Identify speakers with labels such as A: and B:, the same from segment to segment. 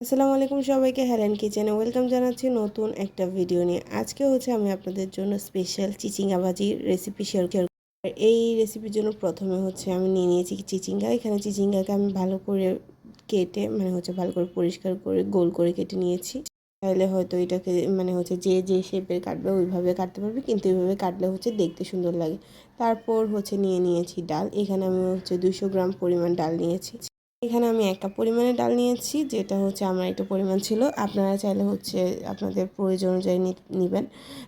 A: আসসালামু আলাইকুম সবাইকে, হেলেন কিচেনে ওয়েলকাম জানাচ্ছি নতুন একটা ভিডিও নিয়ে। আজকে হচ্ছে আমি আপনাদের জন্য স্পেশাল চিচিঙ্গা ভাজির রেসিপি শেয়ার করব। এই রেসিপির জন্য প্রথমে হচ্ছে আমি নিয়ে নিয়েছি চিচিঙ্গা। এখানে চিচিঙ্গাকে আমি ভালো করে কেটে মানে হচ্ছে ভালো করে পরিষ্কার করে গোল করে কেটে নিয়েছি। তাহলে হয়তো এটাকে মানে হচ্ছে যে যে শেপের কাটবে ওইভাবে কাটতে পারবে, কিন্তু এইভাবে কাটলে হচ্ছে দেখতে সুন্দর লাগে। তারপর হচ্ছে নিয়ে নিয়েছি ডাল। এখানে আমি হচ্ছে দুশো গ্রাম পরিমাণ ডাল নিয়েছি। এখানে আমি এক কাপ পরিমাণে ডাল নিয়েছি, যেটা হচ্ছে আমার একটু পরিমাণ ছিল। আপনারা চাইলে হচ্ছে আপনাদের প্রয়োজন অনুযায়ী নেবেন।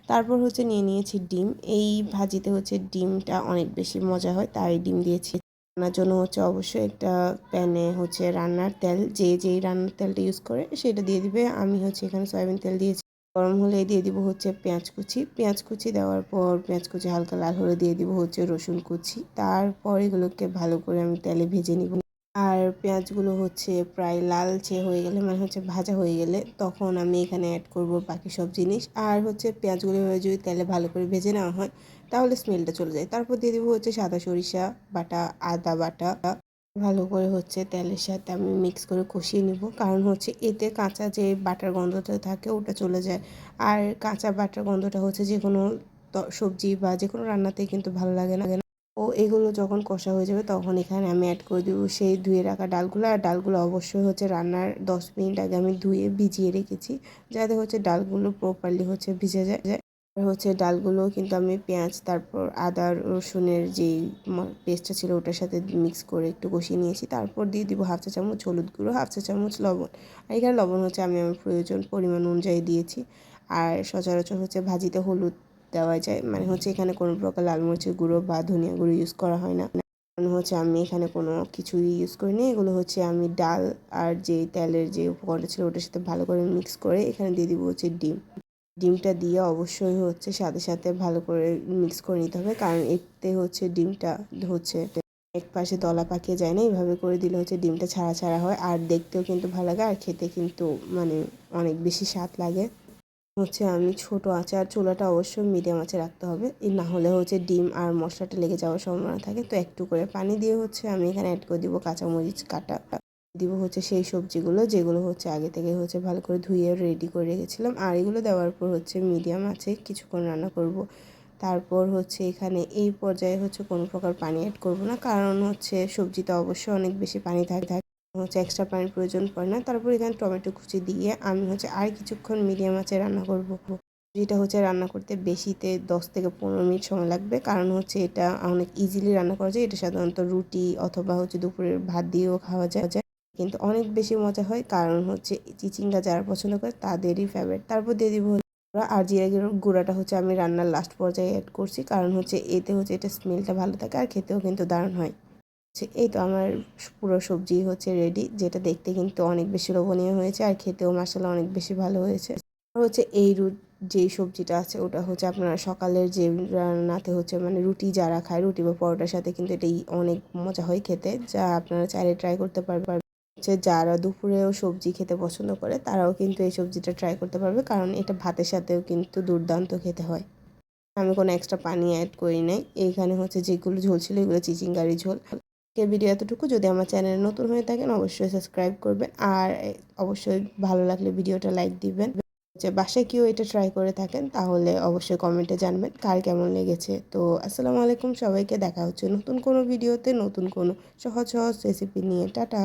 A: তারপর হচ্ছে নিয়ে নিয়েছি ডিম। এই ভাজিতে হচ্ছে ডিমটা অনেক বেশি মজা হয়, তাই ডিম দিয়েছি। রান্নার জন্য হচ্ছে অবশ্যই একটা প্যানে হচ্ছে রান্নার তেল, যে যেই রান্নার তেলটা ইউজ করে সেটা দিয়ে দিবে। আমি হচ্ছে এখানে সয়াবিন তেল দিয়েছি। গরম হলে দিয়ে দিব হচ্ছে পেঁয়াজ কুচি। পেঁয়াজ কুচি দেওয়ার পর পেঁয়াজ কুচি হালকা লাল হলে দিয়ে দিব হচ্ছে রসুন কুচি। তারপর এগুলোকে ভালো করে আমি তেলে ভেজে নিব। আর পেঁয়াজগুলো হচ্ছে প্রায় লালচে হয়ে গেলে মানে হচ্ছে ভাজা হয়ে গেলে, তখন আমি এখানে অ্যাড করব বাকি সব জিনিস। আর হচ্ছে পেঁয়াজগুলো যদি তেলে ভালো করে ভেজে নেওয়া হয়, তাহলে স্মেলটা চলে যায়। তারপর দিয়ে দেবো হচ্ছে সাদা সরিষা বাটা, আদা বাটা। ভালো করে হচ্ছে তেলের সাথে আমি মিক্স করে কষিয়ে নিব। কারণ হচ্ছে এতে কাঁচা যে বাটার গন্ধটা থাকে, ওটা চলে যায়। আর কাঁচা বাটার গন্ধটা হচ্ছে যে কোনো সবজি বা যে কোনো রান্নাতেই কিন্তু ভালো লাগে না। এগুলো যখন কষা হয়ে যাবে তখন এখানে আমি অ্যাড করে দেবো সেই ধুয়ে রাখা ডালগুলো। আর ডালগুলো অবশ্যই হচ্ছে রান্নার দশ মিনিট আগে আমি ধুয়ে ভিজিয়ে রেখেছি যাতে হচ্ছে ডালগুলো প্রপারলি হচ্ছে ভিজে যায়। হচ্ছে ডালগুলো কিন্তু আমি পেঁয়াজ, তারপর আদা, রসুনের যেই পেস্টটা ছিল ওটার সাথে মিক্স করে একটু কষিয়ে নিয়েছি। তারপর দিয়ে দিব হাফ চা চামচ হলুদ গুঁড়ো, হাফ চা চামচ লবণ। আর এখানে লবণ হচ্ছে আমি আমার প্রয়োজন পরিমাণ অনুযায়ী দিয়েছি। আর সচরাচর হচ্ছে ভাজিতে হলুদ দেওয়া যায়। মানে হচ্ছে এখানে কোনো প্রকার লাল মরিচের গুঁড়ো বা ধনিয়া গুঁড়ো ইউজ করা হয় না। মানে হচ্ছে আমি এখানে কোনো কিছুই ইউজ করিনি। এগুলো হচ্ছে আমি ডাল আর যে তেলের যে উপকরণটা ছিল ওটার সাথে ভালো করে মিক্স করে এখানে দিয়ে দিব হচ্ছে ডিম। ডিমটা দিয়ে অবশ্যই হচ্ছে সাথে সাথে ভালো করে মিক্স করে নিতে হবে। কারণ এতে হচ্ছে ডিমটা হচ্ছে এক পাশে দলা পাকিয়ে যায় না। এইভাবে করে দিলে হচ্ছে ডিমটা ছাড়া ছাড়া হয়। আর দেখতেও কিন্তু ভালো লাগে। আর খেতে কিন্তু মানে অনেক বেশি স্বাদ লাগে। হচ্ছে আমি ছোট আছে আর চুলাটা অবশ্যই মিডিয়াম আছে রাখতে হবে। না হলে হচ্ছে ডিম আর মশলাটা লেগে যাওয়ার সম্ভাবনা থাকে। তো একটু করে পানি দিয়ে হচ্ছে আমি এখানে অ্যাড করে দিব কাঁচামরিচ, কাটা। দিব হচ্ছে সেই সবজিগুলো যেগুলো হচ্ছে আগে থেকে হচ্ছে ভালো করে ধুয়ে রেডি করে রেখেছিলাম। আর এগুলো দেওয়ার পর হচ্ছে মিডিয়াম আছে কিছুক্ষণ রান্না করব। তারপর হচ্ছে এখানে এই পর্যায়ে হচ্ছে কোনো প্রকার পানি অ্যাড করব না। কারণ হচ্ছে সবজিতে অবশ্যই অনেক বেশি পানি থাকে হচ্ছে এক্সট্রা পানির প্রয়োজন পড়ে না। তারপর এখানে টমেটো কুচি দিয়ে আমি হচ্ছে আর কিছুক্ষণ মিডিয়াম আছে রান্না করব। যেটা হচ্ছে রান্না করতে বেশিতে দশ থেকে পনেরো মিনিট সময় লাগবে। কারণ হচ্ছে এটা অনেক ইজিলি রান্না করা যায়। এটা সাধারণত রুটি অথবা হচ্ছে দুপুরের ভাত দিয়েও খাওয়া যায়। কিন্তু অনেক বেশি মজা হয় কারণ হচ্ছে চিচিঙ্গা যারা পছন্দ করে তাদেরই ফেভারিট তারপর দিয়ে দিব আর জিরা গুঁড়াটা হচ্ছে আমি রান্নার লাস্ট পর্যায়ে অ্যাড করছি। কারণ হচ্ছে এতে হচ্ছে এটা স্মেলটা ভালো থাকে আর খেতেও কিন্তু দারুণ হয়। এই তো আমার পুরো সবজি হচ্ছে রেডি যেটা দেখতে কিন্তু অনেক বেশি লোভনীয় হয়েছে আর খেতেও মশলা অনেক বেশি ভালো হয়েছে। হচ্ছে এই রুট যেই সবজিটা আছে ওটা হচ্ছে আপনারা সকালের যে রান্নাতে হচ্ছে মানে রুটি যারা খায়, রুটি বা পরোটার সাথে কিন্তু এটাই অনেক মজা হয় খেতে, যা আপনারা চাইলে ট্রাই করতে পারবেন। হচ্ছে যারা দুপুরেও সবজি খেতে পছন্দ করে, তারাও কিন্তু এই সবজিটা ট্রাই করতে পারবে, কারণ এটা ভাতের সাথেও কিন্তু দুর্দান্ত খেতে হয়। আমি কোনো এক্সট্রা পানি অ্যাড করি নাই এইখানে হচ্ছে যেগুলো ঝোল ছিল এগুলো চিচিঙ্গারি ঝোল। আজকের ভিডিও এতটুকু। যদি আমার চ্যানেলে নতুন হয়ে থাকেন, অবশ্যই সাবস্ক্রাইব করবেন। আর অবশ্যই ভালো লাগলে ভিডিওটা লাইক দিবেন। যে বাসায় কেউ এটা ট্রাই করে থাকেন, তাহলে অবশ্যই কমেন্টে জানবেন কার কেমন লেগেছে। তো, আসসালামু আলাইকুম, সবাইকে দেখা হচ্ছে নতুন কোনো ভিডিওতে নতুন কোনো সহজ সহজ রেসিপি নিয়ে। টাটা!